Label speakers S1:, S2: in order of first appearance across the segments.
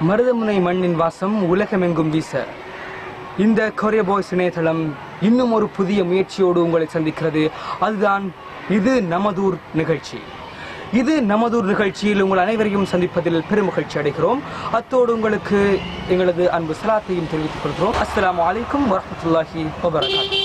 S1: மருதமுனை மண்ணின் வாசம் உலகமெங்கும் வீச. இந்த கொரிய பாய்ஸ் இணையதளம் இன்னும் ஒரு புதிய முயற்சியோடு உங்களை சந்திக்கிறது. அதுதான் இது நமதூர் நிகழ்ச்சி. இது நமதூர் நிகழ்ச்சியில் உங்கள் அனைவரையும் சந்திப்பதில் பெருமகிழ்ச்சி அடைகிறோம். அத்தோடு உங்களுக்கு எங்களது அன்பு சலாத்தையும் தெரிவித்துக் கொள்கிறோம். அஸ்லாம் அலைக்கும் வரமத்துல்லாஹி வபரகாத்துஹு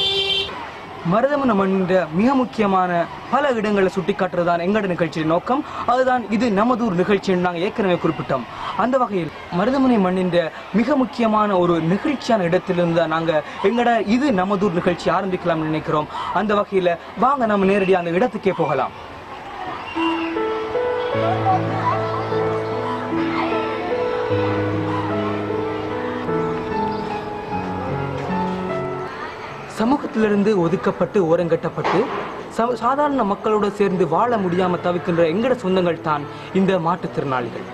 S1: மருதமன மண்ணின்ற மிக முக்கியமான பல இடங்களை சுட்டிக்காட்டுறதுதான் எங்களோட நிகழ்ச்சியின் நோக்கம். அதுதான் இது நமதூர் நிகழ்ச்சின்னு நாங்கள் ஏற்கனவே குறிப்பிட்டோம். அந்த வகையில் மருதமனை மண்ணின்ற மிக முக்கியமான ஒரு நிகழ்ச்சியான இடத்திலிருந்து தான் நாங்கள் எங்களோட இது நமதூர் நிகழ்ச்சி ஆரம்பிக்கலாம்னு நினைக்கிறோம். அந்த வகையில் வாங்க நம்ம நேரடியாக அந்த இடத்துக்கே போகலாம். சமூகத்திலிருந்து ஒதுக்கப்பட்டு ஓரங்கட்டப்பட்டு ச- சாதாரண மக்களோடு சேர்ந்து வாழ முடியாமல் தவிக்கின்ற எங்கட சொந்தங்கள் தான் இந்த மாற்றுத்திறனாளிகள்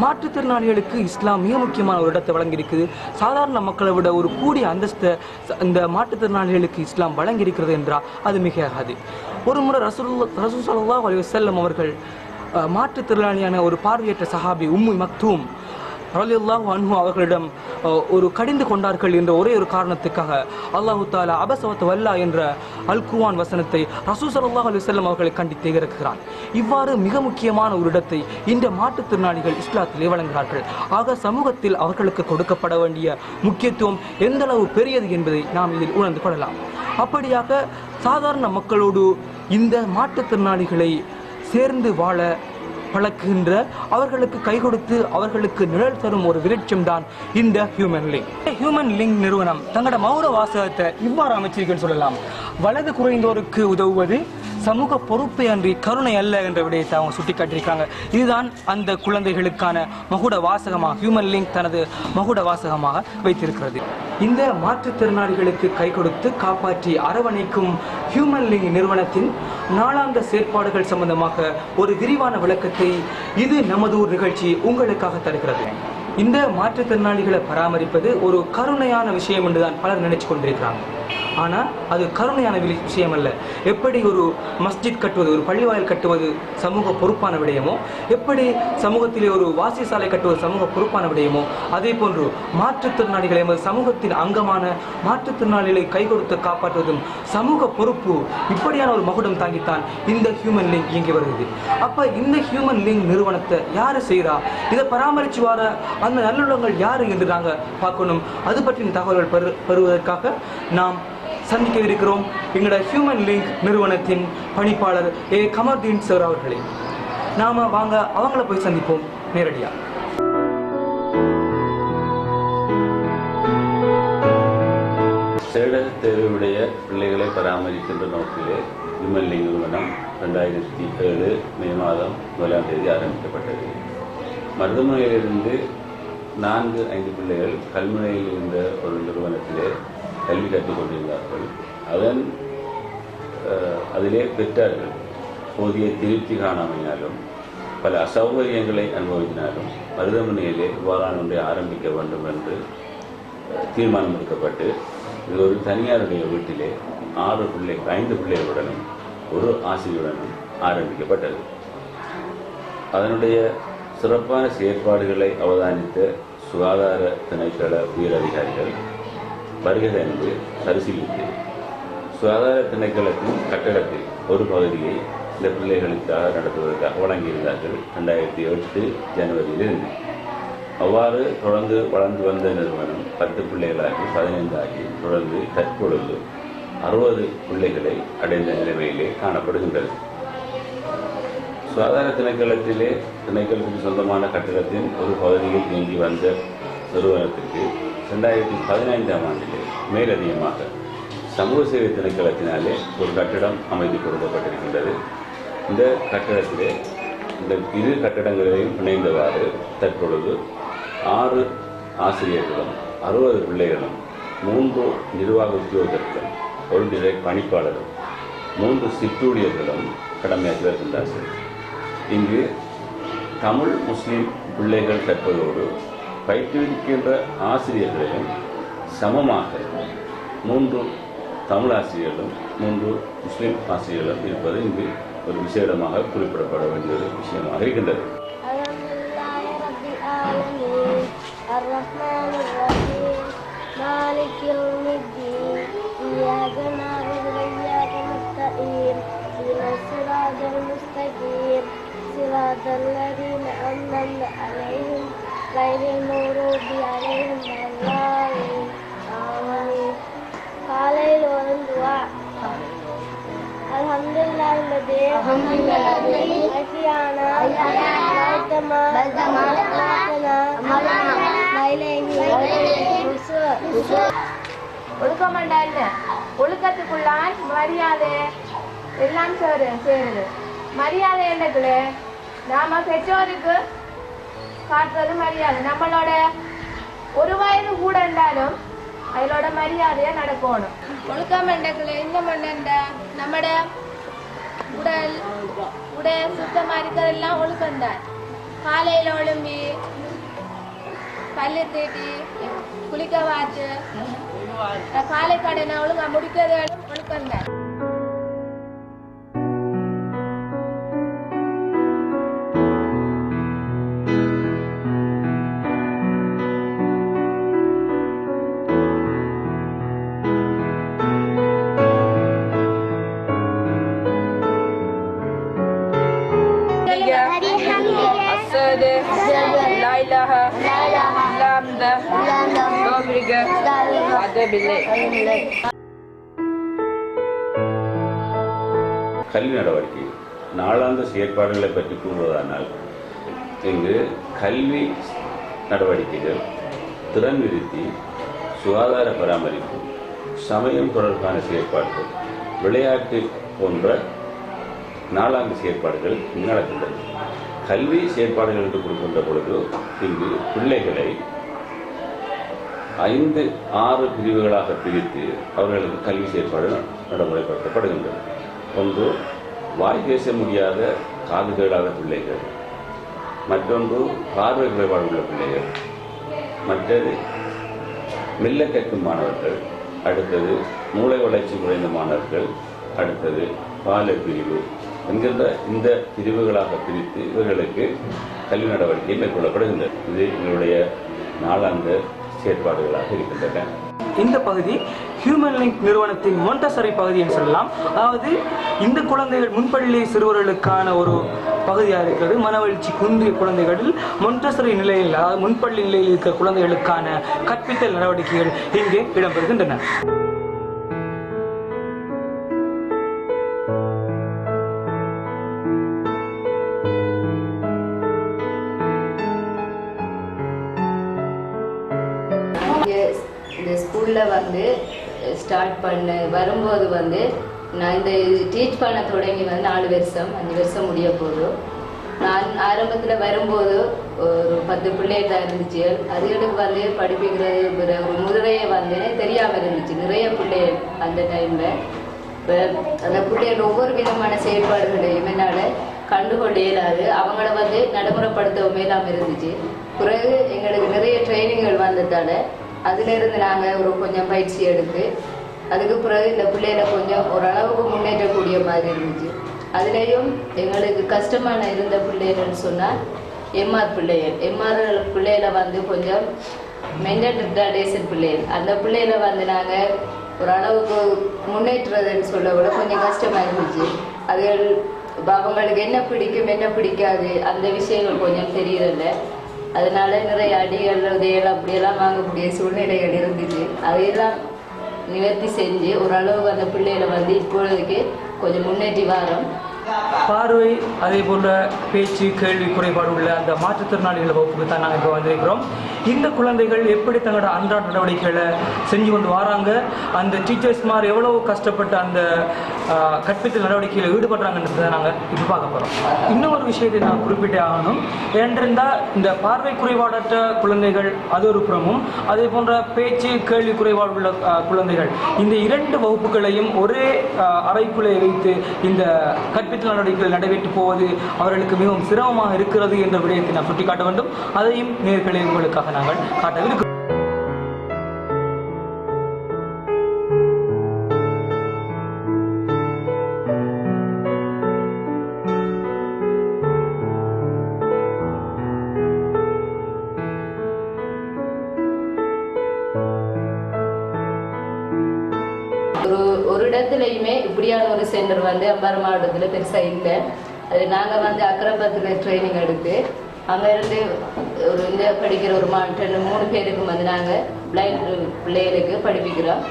S1: மாற்றுத்திறனாளிகளுக்கு இஸ்லாம் மிக முக்கியமான ஒரு இடத்தை வழங்கியிருக்குது. சாதாரண மக்களை விட ஒரு கூடிய அந்தஸ்தை இந்த மாற்றுத்திறனாளிகளுக்கு இஸ்லாம் வழங்கியிருக்கிறது என்றால் அது மிகையாகாது ஒரு முறை ரசூல் ரசூல் ஸல்லல்லாஹு அலைஹி வஸல்லம் அவர்கள் மாற்றுத்திறனாளியான ஒரு பார்வையற்ற சஹாபி உம்மு மக்தூம் ரலியுல்லாஹ் அன்ஹு அவர்களிடம் ஒரு கடிந்து கொண்டார்கள் என்ற ஒரே ஒரு காரணத்துக்காக அல்லாஹு தாலா அபசவத் வல்லா என்ற அல் குவான் வசனத்தை ரசூல் ஸல்லல்லாஹு அலைஹி அவர்களை கண்டித்து இறக்குகிறான். இவ்வாறு மிக முக்கியமான ஒரு இடத்தை இந்த மாற்றுத்திறனாளிகள் இஸ்லாத்திலே வழங்குகிறார்கள். ஆக சமூகத்தில் அவர்களுக்கு கொடுக்கப்பட வேண்டிய முக்கியத்துவம் எந்த அளவு பெரியது என்பதை நாம் இதில் உணர்ந்து கொள்ளலாம். அப்படியாக சாதாரண மக்களோடு இந்த மாற்றுத்திறனாளிகளை சேர்ந்து வாழ பழக்குகின்ற அவர்களுக்கு கை கொடுத்து அவர்களுக்கு நிழல் தரும் ஒரு விருட்சம் தான் இந்த ஹியூமன் லிங்க் ஹியூமன் லிங்க் நிறுவனம் தங்களோட மௌன வாசகத்தை இவ்வாறு அமைச்சிருக்குன்னு சொல்லலாம். வலது குறைந்தோருக்கு உதவுவது சமூக பொறுப்பை அன்றி கருணை அல்ல என்ற விடயத்தை அவங்க சுட்டிக்காட்டியிருக்காங்க. இதுதான் அந்த குழந்தைகளுக்கான மகுட வாசகமாக ஹியூமன் லிங்க் தனது மகுட வாசகமாக வைத்திருக்கிறது. இந்த மாற்றுத்திறனாளிகளுக்கு கை கொடுத்து காப்பாற்றி அரவணைக்கும் ஹியூமன் லிங்க் நிறுவனத்தின் நாளாந்த செயற்பாடுகள் சம்பந்தமாக ஒரு விரிவான விளக்கத்தை இது நமது ஊர் நிகழ்ச்சி உங்களுக்காக தருகிறது. இந்த மாற்றுத்திறனாளிகளை பராமரிப்பது ஒரு கருணையான விஷயம் என்றுதான் பலர் நினைச்சு கொண்டிருக்கிறாங்க. ஆனால் அது கருணையான விஷயம் அல்ல எப்படி ஒரு மஸ்ஜித் கட்டுவது ஒரு பள்ளிவாயல் கட்டுவது சமூக பொறுப்பான விடயமோ எப்படி சமூகத்திலே ஒரு வாசிசாலை கட்டுவது சமூக பொறுப்பான விடயமோ அதே போன்று மாற்றுத்திறனாளிகளை எமது சமூகத்தின் அங்கமான மாற்றுத்திறனாளிகளை கை கொடுத்து காப்பாற்றுவதும் சமூக பொறுப்பு இப்படியான ஒரு மகுடம் தாங்கித்தான் இந்த ஹியூமன் லிங்க் இயங்கி வருகிறது. அப்போ இந்த ஹியூமன் லிங்க் நிறுவனத்தை யார் செய்கிறா இதை பராமரித்து வர அந்த நல்லுள்ளங்கள் யார் என்று நாங்கள் பார்க்கணும். அது பற்றின தகவல்கள் பெறு பெறுவதற்காக நாம் சந்திக்க இருக்கிறோம் எங்களோட ஹியூமன் லிங்க் நிறுவனத்தின் பணிப்பாளர் ஏ. கமர்தீன் சார் அவர்களே. நாம வாங்க அவங்கள போய் சந்திப்போம் நேரடியா.
S2: சேடல் தேர்வுடைய பிள்ளைகளை பராமரிக்கின்ற நோக்கிலே விமல்லி நிறுவனம் ரெண்டாயிரத்தி ஏழு மே மாதம் முதலாம் தேதி ஆரம்பிக்கப்பட்டது. மருதமனையிலிருந்து நான்கு ஐந்து பிள்ளைகள் கல்முனையில் இருந்த ஒரு நிறுவனத்திலே கல்வி கற்றுக் கொண்டிருந்தார்கள் அதன் அதிலே பெற்றார்கள். போதிய திருப்தி காணாமையாலும் பல அசௌகரியங்களை அனுபவித்தினாலும் மருதமனையிலே இவ்வாறான ஒன்றை ஆரம்பிக்க வேண்டும் என்று தீர்மானம் எடுக்கப்பட்டு இது ஒரு தனியாருடைய வீட்டிலே ஆறு பிள்ளை ஐந்து பிள்ளைகளுடனும் ஒரு ஆசிரியருடனும் ஆரம்பிக்கப்பட்டது. அதனுடைய சிறப்பான செயற்பாடுகளை அவதானித்த சுகாதார திணைக்கள உயர் அதிகாரிகள் வருகை என்று பரிசீலித்து சுகாதார திணைக்களத்தின் கட்டடத்தில் ஒரு பகுதியை இந்த பிள்ளைகளுக்காக நடத்துவதற்காக வழங்கியிருந்தார்கள் ரெண்டாயிரத்தி எட்டு ஜனவரியிலிருந்து. அவ்வாறு தொடர்ந்து வளர்ந்து வந்த நிறுவனம் பத்து பிள்ளைகளாகி பதினைந்தாகி தொடர்ந்து தற்பொழுது அறுபது பிள்ளைகளை அடைந்த நிலைமையிலே காணப்படுகின்றது. சுகாதார திணைக்களத்திலே திணைக்களத்துக்கு சொந்தமான கட்டிடத்தின் ஒரு பகுதியில் இயங்கி வந்த நிறுவனத்திற்கு ரெண்டாயிரத்தி பதினைந்தாம் ஆண்டிலே மேலதிகமாக சமூக சேவை திணைக்களத்தினாலே ஒரு கட்டடம் அமைத்து கொடுக்கப்பட்டிருக்கின்றது. இந்த கட்டடத்திலே இந்த இரு கட்டடங்களையும் இணைந்தவாறு தற்பொழுது ஆறு ஆசிரியர்களும் அறுபது பிள்ளைகளும் மூன்று நிர்வாக உத்தியோகத்தர்களும் ஒரு நிலை பணிப்பாளரும் மூன்று சிற்றூழியர்களும் கடமையாற்றி வருகின்றார்கள். இங்கு தமிழ் முஸ்லீம் பிள்ளைகள் கற்பதோடு பயிற்றுவிக்கின்ற ஆசிரியர்களையும் சமமாக மூன்று தமிழ் ஆசிரியர்களும் மூன்று முஸ்லீம் ஆசிரியர்களும் இருப்பது இங்கு ஒரு விசேடமாக குறிப்பிடப்பட வேண்டிய ஒரு விஷயமாக இருக்கின்றது.
S3: صراط الذين أنعمت عليهم غير المغضوب عليهم ولا الضالين آمين காலையில் ஒரு துவா அல்ஹம்துலில்லாஹ் الذي أحيانا بعدما أماتنا وإليه النشور
S4: ஒழுக்கமாண்டா என்ன ஒழுக்கத்துக்குள்ளான் மரியாதை எல்லாம் சேரு சேருது மரியாதை என்னக்குல நாம பெற்றோருக்கு காட்டுறது மரியாதை. நம்மளோட ஒரு வயது கூட இருந்தாலும் அதோட மரியாதையா நடக்கணும். ஒழுக்கம் மண்டக்குல இந்த மண்டா நம்மட உடல் உடல் சுத்தமா இருக்கிறதெல்லாம் ஒழுக்கம்தான் காலையில ஒழும்பி பல்லு தேட்டி குளிக்க வாத்து. காலை கடனை ஒழுங்கா முடிக்கிறது ஒழுக்கம் தான்.
S2: கல்வி நடவடிக்கை. நாளாந்த செயற்பாடுகளை பற்றி கூறுவதானால் இங்கு கல்வி நடவடிக்கைகள் திறன் விருத்தி சுகாதார பராமரிப்பு சமயம் தொடர்பான செயற்பாடுகள் விளையாட்டு போன்ற நாளாந்து செயற்பாடுகள் நடக்கின்றன. கல்வி செயற்பாடுகள் என்று கொடுக்கின்ற பொழுது இங்கு பிள்ளைகளை ஐந்து ஆறு பிரிவுகளாக பிரித்து அவர்களுக்கு கல்வி செயற்பாடு நடைமுறைப்படுத்தப்படுகின்றது. ஒன்று வாய் பேச முடியாத காது பிள்ளைகள். மற்றொன்று பார்வை குறைபாடு உள்ள பிள்ளைகள். மற்றது மெல்ல கற்கும் மாணவர்கள். அடுத்தது மூளை வளர்ச்சி குறைந்த மாணவர்கள். அடுத்தது பால பிரிவு. என்கின்ற இந்த பிரிவுகளாக பிரித்து இவர்களுக்கு கல்வி நடவடிக்கை மேற்கொள்ளப்படுகின்றது. இது எங்களுடைய நாளாந்த செயற்பாடுகளாக இருக்கின்றன.
S1: இந்த பகுதி ஹியூமன் லிங்க் நிறுவனத்தின் மொண்டசரி பகுதி என்று சொல்லலாம். அதாவது இந்த குழந்தைகள் முன்பள்ளி சிறுவர்களுக்கான ஒரு பகுதியாக இருக்கிறது. மனவெழுச்சி குன்றிய குழந்தைகளில் மொண்டசரி நிலையில் அதாவது முன்பள்ளி நிலையில் இருக்கிற குழந்தைகளுக்கான கற்பித்தல் நடவடிக்கைகள் இங்கே இடம்பெறுகின்றன.
S5: ஸ்கூலில் வந்து ஸ்டார்ட் பண்ண வரும்போது வந்து நான் இந்த டீச் பண்ண தொடங்கி வந்து நாலு வருஷம் அஞ்சு வருஷம் முடிய போதும் நான் ஆரம்பத்தில் வரும்போது ஒரு பத்து பிள்ளைகள் தான் இருந்துச்சு. அதுகளுக்கு வந்து படிப்பிக்கிறது ஒரு முதலையை வந்து தெரியாமல் இருந்துச்சு. நிறைய பிள்ளைகள் அந்த டைமில் இப்போ அந்த பிள்ளைகள் ஒவ்வொரு விதமான செயல்பாடுகளையும் என்னால் கண்டுகொள்ள இயலாது. அவங்கள வந்து நடைமுறைப்படுத்தவும் இல்லாமல் இருந்துச்சு. பிறகு எங்களுக்கு நிறைய ட்ரைனிங்கள் வந்ததால அதிலிருந்து நாங்கள் ஒரு கொஞ்சம் பயிற்சி எடுத்து அதுக்கு பிறகு இந்த பிள்ளைகளை கொஞ்சம் ஓரளவுக்கு முன்னேற்றக்கூடிய மாதிரி இருந்துச்சு. அதுலேயும் எங்களுக்கு கஷ்டமான இருந்த பிள்ளைகள்னு சொன்னால் எம்ஆர் பிள்ளைகள் எம்ஆர் பிள்ளைகளை வந்து கொஞ்சம் மென்டல் ரிட்டார்டேஷன் பிள்ளைகள் அந்த பிள்ளைகளை வந்து நாங்கள் ஓரளவுக்கு முன்னேற்றுறதுன்னு சொல்ல கூட கொஞ்சம் கஷ்டமாக இருந்துச்சு. அதுகள் இப்போ அவங்களுக்கு என்ன பிடிக்கும் என்ன பிடிக்காது அந்த விஷயங்கள் கொஞ்சம் தெரியறதில்லை அதனால நிறைய அடிகள் உதைகள் அப்படியெல்லாம் வாங்கக்கூடிய சூழ்நிலைகள் இருந்துச்சு அதையெல்லாம் நிவர்த்தி செஞ்சு ஓரளவுக்கு அந்த பிள்ளைகளை வந்து இப்பொழுதுக்கு கொஞ்சம் முன்னேற்றி வரோம்.
S1: பார்வை அதே போன்ற பேச்சு கேள்வி குறைபாடு உள்ள அந்த மாற்றுத்திறனாளிகள் வகுப்புக்கு தான் நாங்கள் இப்போ வந்திருக்கிறோம். இந்த குழந்தைகள் எப்படி தங்களோட அன்றாட நடவடிக்கைகளை செஞ்சு கொண்டு வராங்க? அந்த டீச்சர்ஸ்மார் எவ்வளோ கஷ்டப்பட்டு அந்த கற்பித்தல் நடவடிக்கையில் ஈடுபடுறாங்கன்றதை நாங்கள் இப்போ பார்க்க போகிறோம் இன்னொரு விஷயத்தை நான் குறிப்பிட்டே ஆகணும். ஏனென்றால் இந்த பார்வை குறைபாடற்ற குழந்தைகள் அது ஒரு புறமும் அதே போன்ற பேச்சு கேள்வி குறைபாடு உள்ள குழந்தைகள். இந்த இரண்டு வகுப்புகளையும் ஒரே அறைக்குள்ளே வைத்து இந்த கற்பித்தல் நடவடிக்கைகள் நடைபெற்று போவது அவர்களுக்கு மிகவும் சிரமமாக இருக்கிறது என்ற விடயத்தை நான் சுட்டிக்காட்ட வேண்டும். அதையும் நேர்களை உங்களுக்காக நாங்கள் காட்டவிருக்கிறோம்
S5: இப்படியான ஒரு சென்டர் வந்து அம்பாறை மாவட்டத்தில் பெருசாக இல்லை. அது நாங்கள் வந்து அக்ரம்பத்தில் ட்ரைனிங் எடுத்து அங்கே இருந்து ஒரு இந்த படிக்கிற ஒரு மா ரெண்டு மூணு பேருக்கு வந்து நாங்கள் பிளைண்ட் பிள்ளைகளுக்கு படிப்பிக்கிறோம்.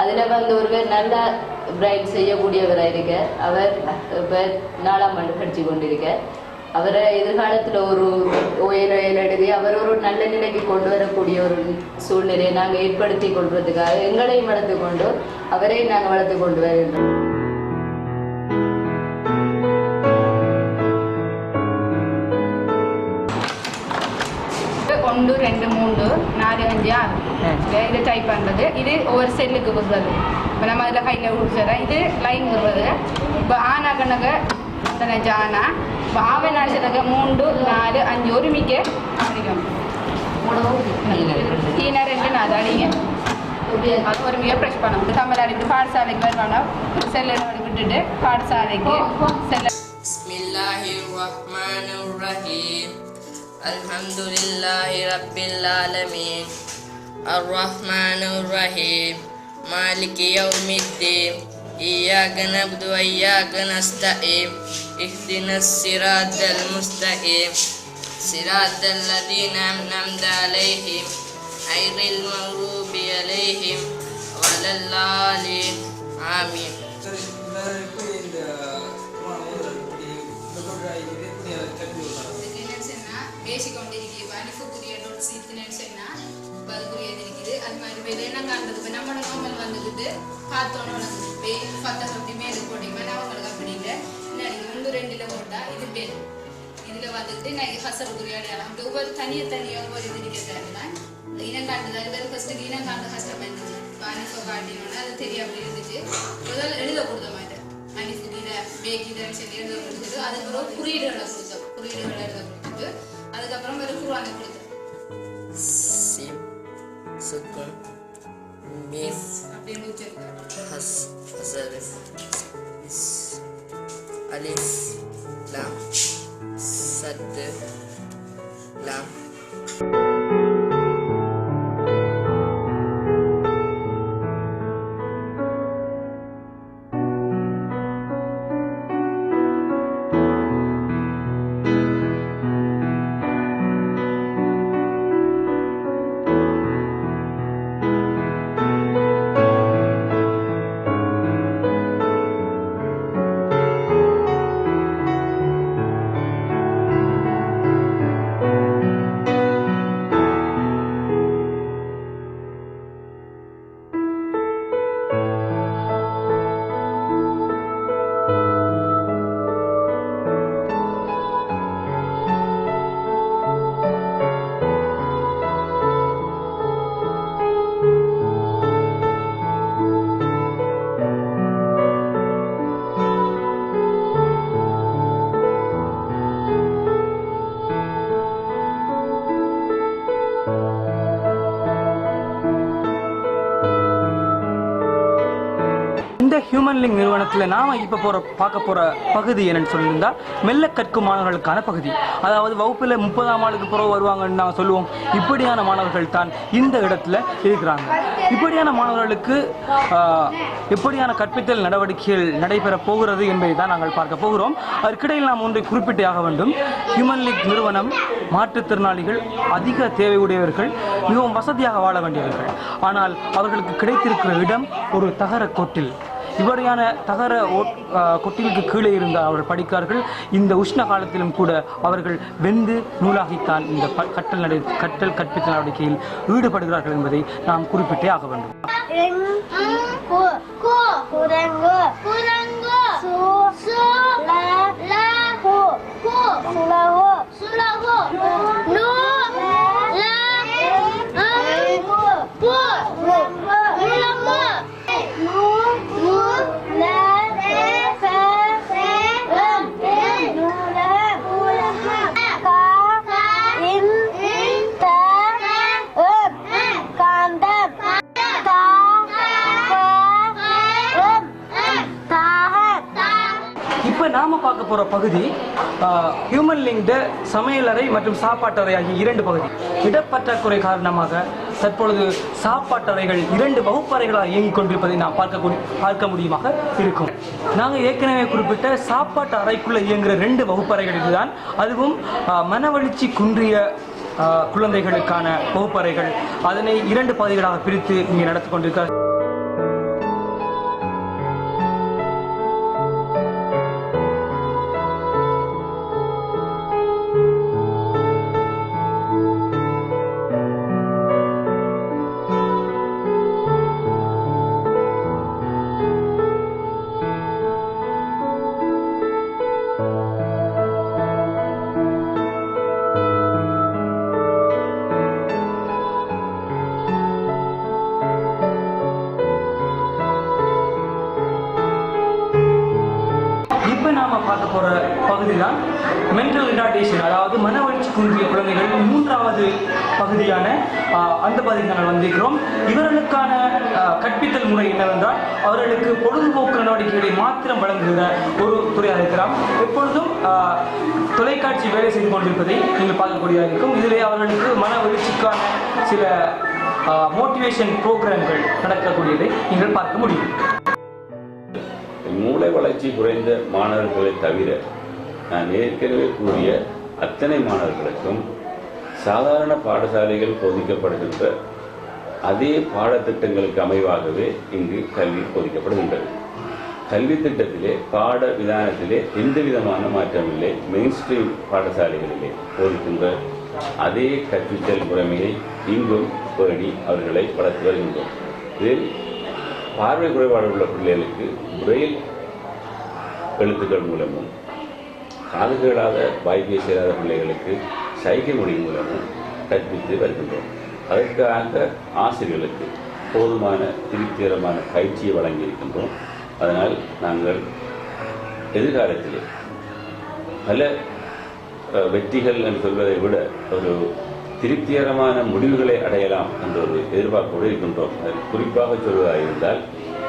S5: அதில் வந்து ஒருவர் நல்லா பிரைட் செய்யக்கூடியவராக இருக்க. அவர் இப்போ நாலாம் ஆண்டு படித்து கொண்டிருக்க அவரை எதிர்காலத்தில் ஒரு ஓயல் எழுதி அவர் ஒரு நல்ல நிலைக்கு கொண்டு வரக்கூடிய ஒரு சூழ்நிலையை நாங்கள் ஏற்படுத்தி கொள்வதற்காக எங்களையும் வளர்த்து கொண்டு அவரையும் நாங்கள் வளர்த்து கொண்டு வருகிறோம்
S6: ஒன்று ரெண்டு மூன்று நாலு அஞ்சு ஆறு. இது- டைப் பண்ணுறது இது ஒவ்வொரு செல்லுக்கு கொடுக்குறது இப்போ நம்ம அதில் கையில் கொடுத்துறோம் இது லைன் கொடுக்குறது இப்போ ஆனா തന്നെ ജാന ഭാവനാശനക മൂന്ന് നാല് അഞ്ച് ഒരുമിക്ക് അടിക്കും ഈന രണ്ട് നാല് അടിങ്ങ അത് ഒരുമിക്ക് ഫ്രഷ് പണം തമ്മിലടിക്ക് പാഠശാലയ്ക്ക് വരണം
S7: സെല്ലർ വിട്ടിട്ട് പാഠശാലയ്ക്ക് സെല്ലർ الحمد لله رب العالمين الرحمن الرحيم مالك يوم الدين إياك نعبد وإياك نستعين اهدنا الصراط المستقيم صراط الذين أنعمت عليهم غير المغضوب عليهم ولا الضالين آمين
S6: இதுக்கு என்னன்னு சொன்னா பேசிக் கொண்டிருக்கிறது இப்போ அனுப்பக்கூடிய நோட்ஸ் இதுன்னு சொன்னா இப்போ அதுக்குரியது இருக்குது அது மாதிரி இப்போ என்ன காண்றது இப்போ நம்மளோட நார்மல் வந்துக்கிட்டு பார்த்தோன்னு வளர்ந்து இப்போ பத்த சொட்டி மேலே போட்டிங்க அவங்களுக்கு அப்படி இல்லை என்ன ஒன்று ரெண்டில் போட்டால் இது பெண் இதில் வந்துட்டு நான் ஹசருக்குரிய அடையாளம் அப்படி ஒவ்வொரு தனியாக தனியாக ஒவ்வொரு இது இருக்கிறதுனா இனம் காட்டுது அது வேறு ஃபஸ்ட்டுக்கு இனம் காண்டு கஷ்டமாக இருந்துச்சு இப்போ அனுப்ப காட்டினோன்னா அது தெரியும் அப்படி இருந்துச்சு முதல்ல எழுத கொடுத்த மாதிரி அனிஃபு கீதை பே கீதைன்னு சொல்லி எழுத கொடுத்துட்டு அதுக்கப்புறம் குறியீடுகளை கொடுத்தோம் குறியீடுகளை எழுத கொடுத்துட்டு அதுக்கப்புறம் ஒரு குரானை கொடுத்தோம்
S7: سين سكون ميم
S6: அப்படின்னு உச்சரித்தோம்
S7: حس ustedes. Alif, Lam, Sadde,
S1: Lam. Human link நிறுவனத்தில் நாம் இப்போ போகிற பார்க்க போகிற பகுதி என்னன்னு சொல்லியிருந்தால் மெல்ல கற்கும் மாணவர்களுக்கான பகுதி. அதாவது வகுப்பில் முப்பதாம் ஆளுக்கு பிறகு வருவாங்கன்னு நாங்கள் சொல்லுவோம். இப்படியான மாணவர்கள் தான் இந்த இடத்துல இருக்கிறாங்க. இப்படியான மாணவர்களுக்கு எப்படியான கற்பித்தல் நடவடிக்கைகள் நடைபெற போகிறது என்பதை தான் நாங்கள் பார்க்க போகிறோம். அதற்கிடையில் நாம் ஒன்றை குறிப்பிட்டே ஆக வேண்டும். ஹியூமன் லீக் நிறுவனம் மாற்றுத்திறனாளிகள் அதிக தேவையுடையவர்கள் மிகவும் வசதியாக வாழ வேண்டியவர்கள். ஆனால் அவர்களுக்கு கிடைத்திருக்கிற இடம் ஒரு தகர கோட்டில். இவ்வாறான தகர ஓட்- கொட்டிலுக்கு கீழே இருந்த அவர்கள் படிக்கிறார்கள் இந்த உஷ்ண காலத்திலும் கூட அவர்கள் வெந்து நூலாகித்தான் இந்த கட்டல் கற்றல் நடை கற்றல் கற்பித்தல் நடவடிக்கையில் ஈடுபடுகிறார்கள் என்பதை நாம் குறிப்பிட்டே ஆக வேண்டும். பகுதி ஹியூமன் லிங்க்டு சமையலறை மற்றும் சாப்பாட்டறை ஆகிய இரண்டு பகுதி. இடப்பற்றாக்குறை காரணமாக தற்பொழுது சாப்பாட்டறைகள் இரண்டு வகுப்பறைகளாக இயங்கிக் கொண்டிருப்பதை நாம் பார்க்க பார்க்க முடியுமாக இருக்கும். நாங்கள் ஏற்கனவே குறிப்பிட்ட சாப்பாட்டு அறைக்குள்ள இயங்குகிற ரெண்டு வகுப்பறைகள் இதுதான். அதுவும் ஆ, மனவளர்ச்சி குன்றிய ஆஹ், குழந்தைகளுக்கான வகுப்பறைகள். அதனை இரண்டு பகுதிகளாக பிரித்து இங்கே நடத்தி கொண்டிருக்கிறார். ஒரு இருக்கிறார். எப்பொழுதும் ஆஹ், தொலைக்காட்சி வேலை செய்து கொண்டிருப்பதை நீங்கள் பார்க்கக்கூடியதாக இருக்கும். இதிலே அவர்களுக்கு மன வளர்ச்சிக்கான சில மோட்டிவேஷன் ப்ரோக்ராம்கள் நடக்கக்கூடியதை நீங்கள் பார்க்க முடியும்.
S2: மூளை வளர்ச்சி குறைந்த மாணவர்களை தவிர நான் ஏற்கனவே கூறிய அத்தனை மாணவர்களுக்கும் சாதாரண பாடசாலைகள் போதிக்கப்படுகின்ற அதே பாடத்திட்டங்களுக்கு அமைவாகவே இங்கு கல்வி போதிக்கப்படுகின்றது. கல்வி திட்டத்திலே பாட விதானத்திலே எந்த விதமான மாற்றமில்லை மெயின் ஸ்ட்ரீம் பாடசாலைகளிலே போதிக்கின்ற அதே கற்பித்தல் முறைமையை இங்கும் பேணி அவர்களை வளர்த்து வருகின்றோம். இதில் பார்வை குறைபாடு உள்ள பிள்ளைகளுக்கு பிரெயில் எழுத்துக்கள் மூலமும் காது கேளாத வாய்ப்பை சேராத பிள்ளைகளுக்கு சைகை மொழி மூலமும் கற்பித்து வருகின்றோம். அதற்காக ஆசிரியர்களுக்கு போதுமான திருப்திகரமான பயிற்சியை வழங்கியிருக்கின்றோம். அதனால் நாங்கள் எதிர்காலத்தில் பல வெற்றிகள் என்று சொல்வதை விட ஒரு திருப்திகரமான முடிவுகளை அடையலாம் என்ற ஒரு எதிர்பார்ப்போடு இருக்கின்றோம். அதில் குறிப்பாக சொல்வதாக இருந்தால்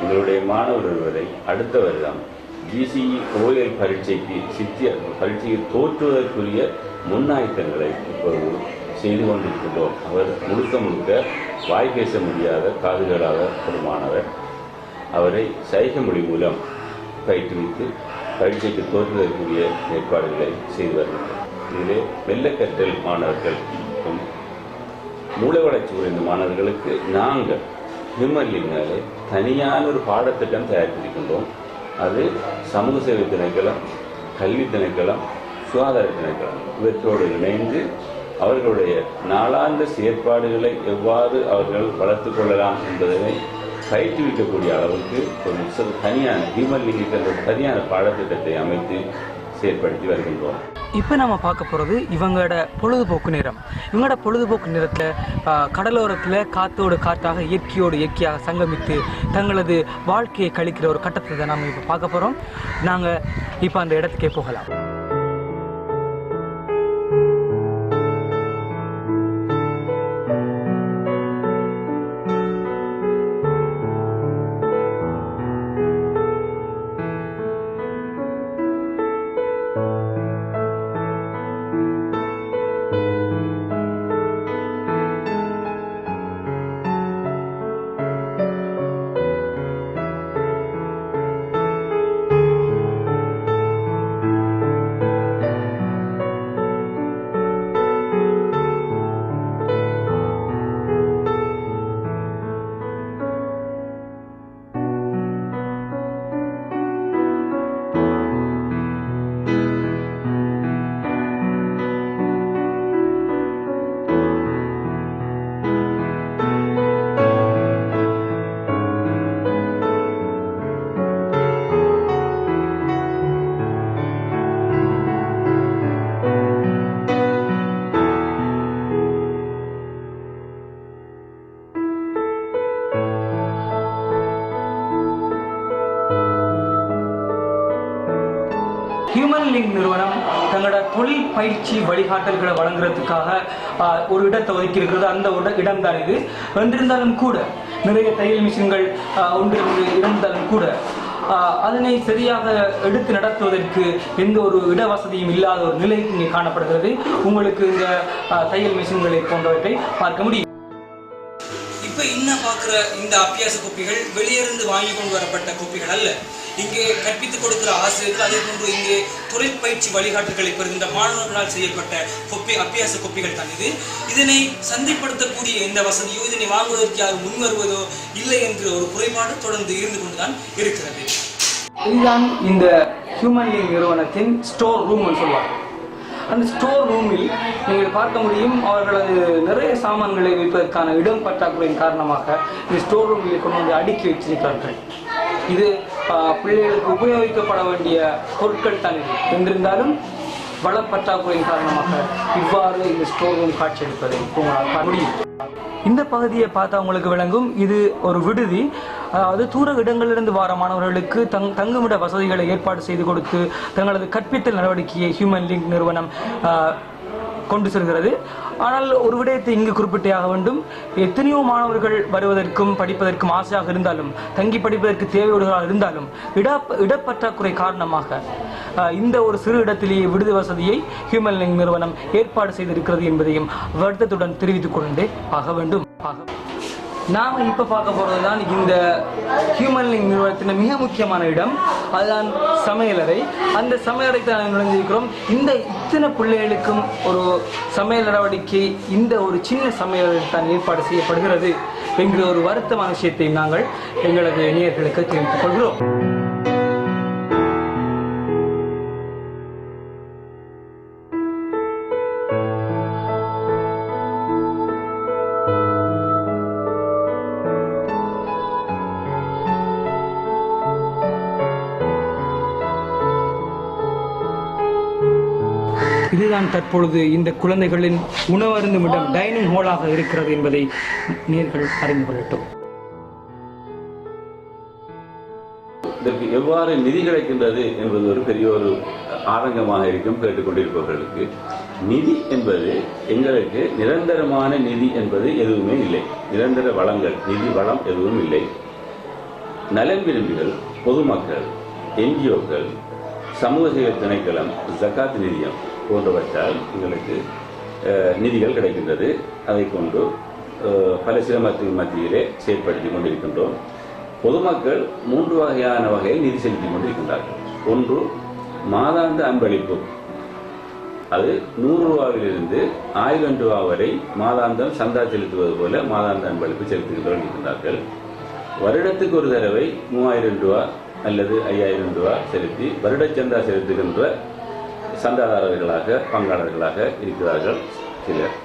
S2: உங்களுடைய மாணவர் ஒருவரை அடுத்த வருடம் ஜிசிஇ ஓஎல் பரீட்சைக்கு சித்திய பரீட்சையில் தோற்றுவதற்குரிய முன்னாயத்தங்களை இப்போது செய்து கொண்டிருக்கின்றோம். அவர் முழுக்க முழுக்க வாய் பேச முடியாத காதுகளாக ஒரு மாணவர் அவரை சைக மொழி மூலம் பயிற்றுவித்து பரீட்சைக்கு தோற்றுவதற்குரிய ஏற்பாடுகளை செய்து வருகின்றனர் இதிலே வெள்ளக்கற்றல் மாணவர்கள் மூளை வளர்ச்சி குறைந்த மாணவர்களுக்கு நாங்கள் ஹியூமன்லிங்காலே தனியான ஒரு பாடத்திட்டம் தயாரித்திருக்கின்றோம். அது சமூக சேவை திணைக்களம் கல்வி திணைக்களம் சுகாதார திணைக்களம் இவற்றோடு இணைந்து அவர்களுடைய நாளாந்த செயற்பாடுகளை எவ்வாறு அவர்கள் வளர்த்து கொள்ளலாம் என்பதனை பயிற்றுவிக்கக்கூடிய அளவுக்கு ஒரு தனியான ஹியூமன் லிங்கிற்கு ஒரு தனியான பாடத்திட்டத்தை அமைத்து செயற்படுத்தி வருகின்றோம்.
S1: இப்போ நம்ம பார்க்க போகிறது இவங்களோட பொழுதுபோக்கு நேரம். இவங்களோட பொழுதுபோக்கு நேரத்தில் கடலோரத்தில் காத்தோடு காற்றாக இயற்கையோடு இயற்கையாக சங்கமித்து தங்களது வாழ்க்கையை கழிக்கிற ஒரு கட்டத்தை தான் நம்ம இப்போ பார்க்க போகிறோம் நாங்கள் இப்போ அந்த இடத்துக்கே போகலாம். பயிற்சி வழிகாட்டல்களை வழங்குறதுக்காக ஒரு இடத்தை ஒதுக்கி இருக்கிறது. அந்த இடம் தான் இது. என்றிருந்தாலும் கூட நிறைய தையல் மிஷின்கள் ஒன்று இருந்தாலும் கூட அதனை சரியாக எடுத்து நடத்துவதற்கு எந்த ஒரு இட வசதியும் இல்லாத ஒரு நிலை இங்கே காணப்படுகிறது. உங்களுக்கு இந்த ஆஹ், தையல் மிஷின்களை போன்றவற்றை பார்க்க முடியும். இப்போ இன்னும் பார்க்குற இந்த அபியாச குப்பிகள் வெளியிருந்து வாங்கி கொண்டு வரப்பட்ட குப்பிகள் அல்ல. இங்கே கற்பித்துக் கொடுக்கிற ஆசிரியர்கள் அதே போன்று இங்கே தொழிற்பயிற்சி வழிகாட்டுகளை பெறுகின்ற மாணவர்களால் செய்யப்பட்ட கொப்பி அபியாச கொப்பிகள் தான் இது. இதனை சந்தைப்படுத்தக்கூடிய எந்த வசதியோ இதனை வாங்குவதற்கு யாரும் முன்வருவதோ இல்லை என்ற ஒரு குறைபாடு தொடர்ந்து இருந்து கொண்டுதான் இருக்கிறது. இதுதான் இந்த ஹியூமன் லிங்க் நிறுவனத்தின் ஸ்டோர் ரூம் சொல்லுவாங்க. அந்த ஸ்டோர் ரூமில் நீங்கள் பார்க்க முடியும் அவர்களது நிறைய சாமான்களை வைப்பதற்கான இடம் பற்றாக்குறையின் காரணமாக இந்த ஸ்டோர் ரூமில் கொண்டு வந்து அடுக்கி வச்சிருக்கிறார்கள். இது பிள்ளைகளுக்கு உபயோகிக்கப்பட வேண்டிய பொருட்கள் தான் இது. என்றிருந்தாலும் வள பற்றாக்குறையின் காரணமாக இவ்வாறு இந்த ஸ்டோர் ரூம் காட்சியளிப்பதை உங்களால் முடியும். இந்த பகுதியை பார்த்தா உங்களுக்கு விளங்கும் இது ஒரு விடுதி. அதாவது தூர இடங்களிலிருந்து வார மாணவர்களுக்கு தங் தங்குமிட வசதிகளை ஏற்பாடு செய்து கொடுத்து தங்களது கற்பித்தல் நடவடிக்கையை ஹியூமன் லிங்க் நிறுவனம் கொண்டு செல்கிறது. ஆனால் ஒரு விடயத்தை இங்கு குறிப்பிட்டே வேண்டும். எத்தனையோ மாணவர்கள் வருவதற்கும் படிப்பதற்கும் ஆசையாக இருந்தாலும் தங்கி படிப்பதற்கு தேவையுடையவர்களாக இருந்தாலும் இட இடப்பற்றாக்குறை காரணமாக இந்த ஒரு சிறு இடத்திலேயே விடுதி வசதியை ஹியூமன் லிங்க் நிறுவனம் ஏற்பாடு செய்திருக்கிறது என்பதையும் வருத்தத்துடன் தெரிவித்துக் கொண்டே ஆக வேண்டும். ஆக நாம இப்ப பார்க்க போறதுதான் இந்த ஹியூமன் லிங்க் நிறுவனத்தின் மிக முக்கியமான இடம். அதுதான் சமையலறை அந்த சமையலறை தான் நுழைஞ்சிருக்கிறோம் இந்த இத்தனை பிள்ளைகளுக்கும் ஒரு சமையல் நடவடிக்கை இந்த ஒரு சின்ன சமையலறை தான் ஏற்பாடு செய்யப்படுகிறது. என்கிற ஒரு வருத்தமான விஷயத்தை நாங்கள் எங்களது நேயர்களுக்கு தெரிவித்துக் கொள்கிறோம். தற்பொழுது இந்த குழந்தைகளின் உணவருந்தும் இடம் டைனிங் ஹாலாக இருக்கிறது என்பதை நேர்கள் அறிந்து கொள்ளட்டும்.
S2: இதற்கு எவ்வாறு நிதி கிடைக்கின்றது என்பது ஒரு பெரிய ஒரு ஆரங்கமாக இருக்கும் கேட்டுக்கொண்டிருப்பவர்களுக்கு. நிதி என்பது எங்களுக்கு நிரந்தரமான நிதி என்பது எதுவுமே இல்லை. நிரந்தர வளங்கள் நிதி வளம் எதுவும் இல்லை. நலன் விரும்பிகள் பொதுமக்கள் என்ஜிஓக்கள் சமூக சேவை திணைக்களம் ஜக்காத் நிதியம் போன்றவற்றால் எங்களுக்கு நிதிகள் கிடைக்கின்றது. அதை கொண்டு பல சிரமத்தின் மத்தியிலே செயற்படுத்தி கொண்டிருக்கின்றோம். பொதுமக்கள் மூன்று வகையான வகையில் நிதி செலுத்திக் கொண்டிருக்கின்றார்கள். ஒன்று மாதாந்த அன்பளிப்பு. அது நூறு ரூபாவிலிருந்து ஆயிரம் ரூபா வரை மாதாந்தம் சந்தா செலுத்துவது போல மாதாந்த அன்பளிப்பு செலுத்துகின்றோம் இருக்கின்றார்கள். வருடத்துக்கு ஒரு தடவை மூவாயிரம் ரூபா அல்லது ஐயாயிரம் ரூபா செலுத்தி வருட சந்தா செலுத்துகின்ற சந்தாதாரர்களாக பங்காளர்களாக இருக்கிறார்கள் சிலர்.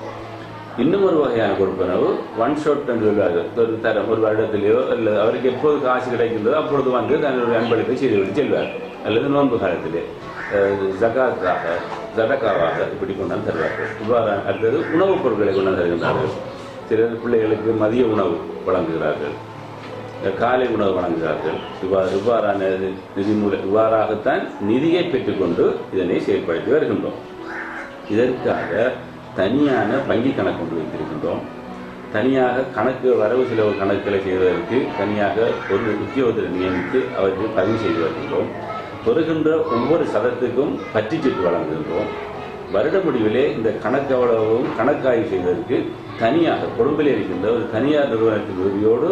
S2: இன்னும் ஒரு வகையான கொடுப்பனவு ஒன் ஷாட் என்று சொல்வார்கள் ஒரு தரம் ஒரு வருடத்திலேயோ அல்லது அவருக்கு எப்போது காசு கிடைக்கின்றதோ அப்பொழுது வந்து தன்னுடைய அன்பளிப்பை செய்துவிட்டு செல்வார். அல்லது நோன்பு காலத்திலே அஹ், ஜகாத்தாக ஜடக்காவாக இப்படி கொண்டாந்து தருவார்கள். இவ்வாறு அடுத்தது உணவுப் பொருட்களை கொண்டாந்து தருகின்றார்கள். சிலர் பிள்ளைகளுக்கு மதிய உணவு வழங்குகிறார்கள். காலை உணவு வழங்குகிறார்கள். இவ்வாறு இவ்வாறான நிதி மூல இவ்வாறாகத்தான் நிதியை பெற்றுக்கொண்டு இதனை செயல்படுத்தி வருகின்றோம். இதற்காக தனியான வங்கி கணக்கு கொண்டு வைத்திருக்கின்றோம். தனியாக கணக்கு வரவு செலவு கணக்குகளை செய்வதற்கு தனியாக ஒரு உத்தியோகத்தை நியமித்து அவருக்கு பதிவு செய்து வருகின்றோம். வருகின்ற ஒவ்வொரு சதத்துக்கும் பற்றிச்சீட்டு வழங்குகின்றோம். வருட முடிவிலே இந்த கணக்கு அவ்வளவும் கணக்காய்வு செய்வதற்கு தனியாக கொழும்பில் இருக்கின்ற ஒரு தனியார் நிறுவனத்தின் உதவியோடு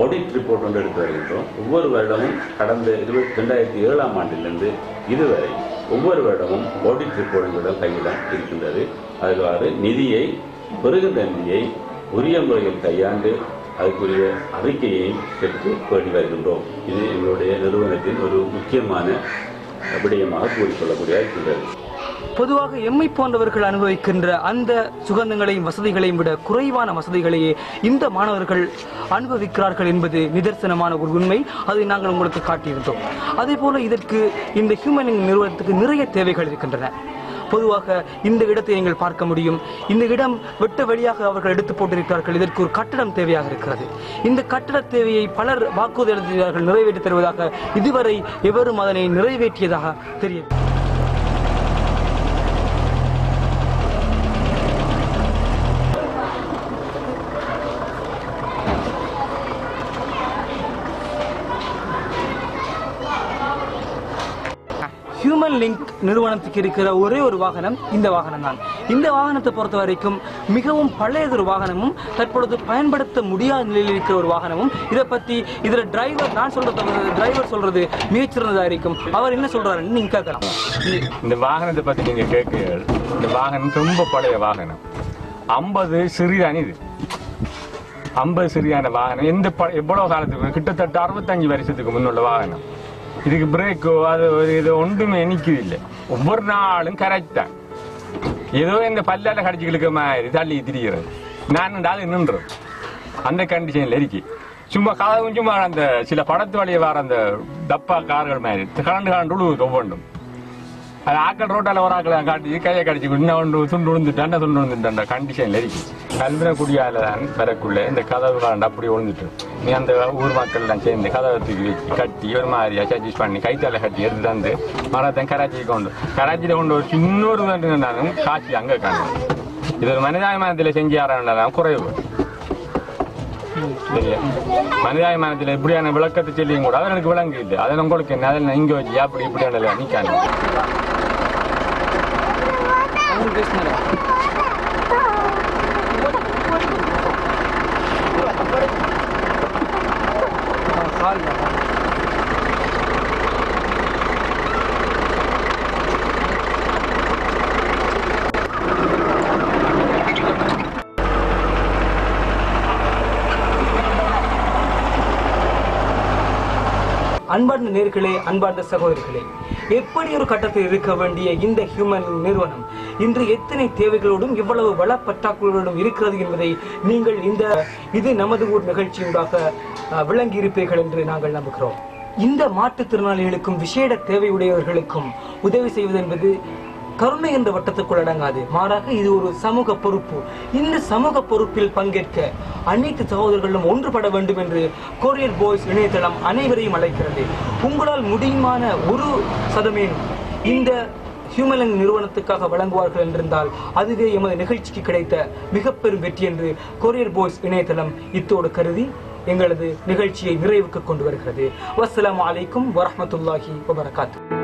S2: ஆடிட் ரிப்போர்ட் ஒன்று எடுத்து வருகின்றோம். ஒவ்வொரு வருடமும் கடந்த இருபத்தி ரெண்டாயிரத்தி ஏழாம் ஆண்டிலிருந்து இதுவரை ஒவ்வொரு வருடமும் ஆடிட் ரிப்போர்ட் எங்களிடம் கையிடம் இருக்கின்றது. அதுவாறு நிதியை பெறுகின்ற நிதியை உரிய முறையில் கையாண்டு அதுக்குரிய அறிக்கையை பெற்று பேடி வருகின்றோம். இது எங்களுடைய நிறுவனத்தின் ஒரு முக்கியமான விடயமாக கூறிக்கொள்ளக்கூடிய இருக்கின்றது.
S1: பொதுவாக எம்மை போன்றவர்கள் அனுபவிக்கின்ற அந்த சுகந்தங்களையும் வசதிகளையும் விட குறைவான வசதிகளையே இந்த மாணவர்கள் அனுபவிக்கிறார்கள் என்பது நிதர்சனமான ஒரு உண்மை. அதை நாங்கள் உங்களுக்கு காட்டியிருந்தோம். அதே போல இதற்கு இந்த ஹியூமனிங் நிறுவனத்துக்கு நிறைய தேவைகள் இருக்கின்றன. பொதுவாக இந்த இடத்தை நீங்கள் பார்க்க முடியும். இந்த இடம் வெட்ட வெளியாக அவர்கள் எடுத்து போட்டிருக்கிறார்கள். இதற்கு ஒரு கட்டடம் தேவையாக இருக்கிறது. இந்த கட்டட தேவையை பலர் வாக்குறுதி அளித்தார்கள் நிறைவேற்றி தருவதாக இதுவரை எவரும் அதனை நிறைவேற்றியதாக தெரியவில்லை ஹியூமன் ஹியூமன் லிங்க் நிறுவனத்துக்கு இருக்கிற ஒரே ஒரு வாகனம் இந்த வாகனம் தான் இந்த வாகனத்தை பொறுத்த வரைக்கும் மிகவும் பழையதொரு வாகனமும் தற்பொழுது பயன்படுத்த முடியாத நிலையில் இருக்கிற ஒரு வாகனமும். இதை பத்தி இதுல டிரைவர் நான் சொல்றது டிரைவர் சொல்றது மிகச்சிறந்ததாக இருக்கும் அவர் என்ன சொல்றாருன்னு நீங்க கேட்கலாம்.
S8: இந்த வாகனத்தை பத்தி நீங்க கேட்கிறீர்கள் இந்த வாகனம் ரொம்ப பழைய வாகனம். ஐம்பது சிறிதானி இது? ஐம்பது சிறியான வாகனம். எந்த ப எவ்வளவு காலத்துக்கு கிட்டத்தட்ட அறுபத்தஞ்சு வருஷத்துக்கு முன்னுள்ள வாகனம். இதுக்கு பிரேக்கோ அது ஒரு இது ஒன்றுமே நிற்குது இல்லை ஒவ்வொரு நாளும் கரெக்டாக ஏதோ இந்த பல்லால கிழக்க மாதிரி தள்ளி திரிகிறது நான் அது நின்று அந்த கண்டிஷன்ல இருக்கு. சும்மா கதவும் சும்மா அந்த சில படத்து வழியை வர அந்த டப்பா கார்கள் மாதிரி கலண்டு கலண்டு உழுவுது ஒவ்வொன்றும். அது ஆக்கள் ரோட்டால ஒரு ஆக்களை காட்டி கையை கடிச்சு இன்னும் ஒன்று துண்டு விழுந்துட்டான் துண்டு விழுந்துட்டான் கண்டிஷன்ல இருக்கு. கல்வின குடியால தான் வரக்குள்ள இந்த கதவு கலண்டு அப்படி விழுந்துட்டு நீ அந்த ஊர் மக்கள் எல்லாம் சேர்ந்து கதவை தூக்கி வச்சு கட்டி ஒரு மாதிரி அட்ஜஸ்ட் பண்ணி கைத்தால கட்டி எடுத்து தந்து மரத்தான் கராச்சிக்கு கொண்டு கராச்சியில கொண்டு ஒரு சின்னொரு இருந்தாலும் காட்சி அங்கே காணும். இது ஒரு மனிதாபிமானத்தில் செஞ்சு ஆறாண்டாலும் குறைவு. மனிதாபிமானத்தில் எப்படியான விளக்கத்தை சொல்லியும் கூட அது எனக்கு விளங்கு இல்லை. அதை உங்களுக்கு என்ன அதில் இங்கே வச்சு அப்படி இப்படி நீ காணும்
S1: அவங்க பேசினாரா ஆ, கால் தான். அன்பார்ந்த நேர்களே அன்பார்ந்த சகோதரிகளே எப்படி ஒரு கட்டத்தில் இருக்க வேண்டிய இந்த ஹியூமன் நிறுவனம்? இன்று எத்தனை தேவைகளோடும் இவ்வளவு வள இருக்கிறது என்பதை நீங்கள் இந்த இது நமது ஊர் நிகழ்ச்சியூடாக விளங்கி இருப்பீர்கள் என்று நாங்கள் நம்புகிறோம். இந்த மாற்றுத்திறனாளிகளுக்கும் விசேட தேவையுடையவர்களுக்கும் உதவி செய்வது என்பது கருணை என்ற வட்டத்துக்குள் அடங்காது. மாறாக இது ஒரு சமூக பொறுப்பு. இந்த சமூக பொறுப்பில் பங்கேற்க அனைத்து சகோதரர்களும் ஒன்றுபட வேண்டும் என்று கொரியர் பாய்ஸ் இணையதளம் அனைவரையும் அழைக்கிறது. உங்களால் முடியுமான ஒரு சதமேனும் இந்த ஹியூமலன் நிறுவனத்துக்காக வழங்குவார்கள் என்றிருந்தால் அதுவே எமது நிகழ்ச்சிக்கு கிடைத்த மிக பெரும் வெற்றி என்று கொரியர் பாய்ஸ் இணையதளம் இத்தோடு கருதி எங்களது நிகழ்ச்சியை நிறைவுக்கு கொண்டு வருகிறது. வசலாம் அலைக்கும் வரமத்துல்லாஹி வபரகாத்து.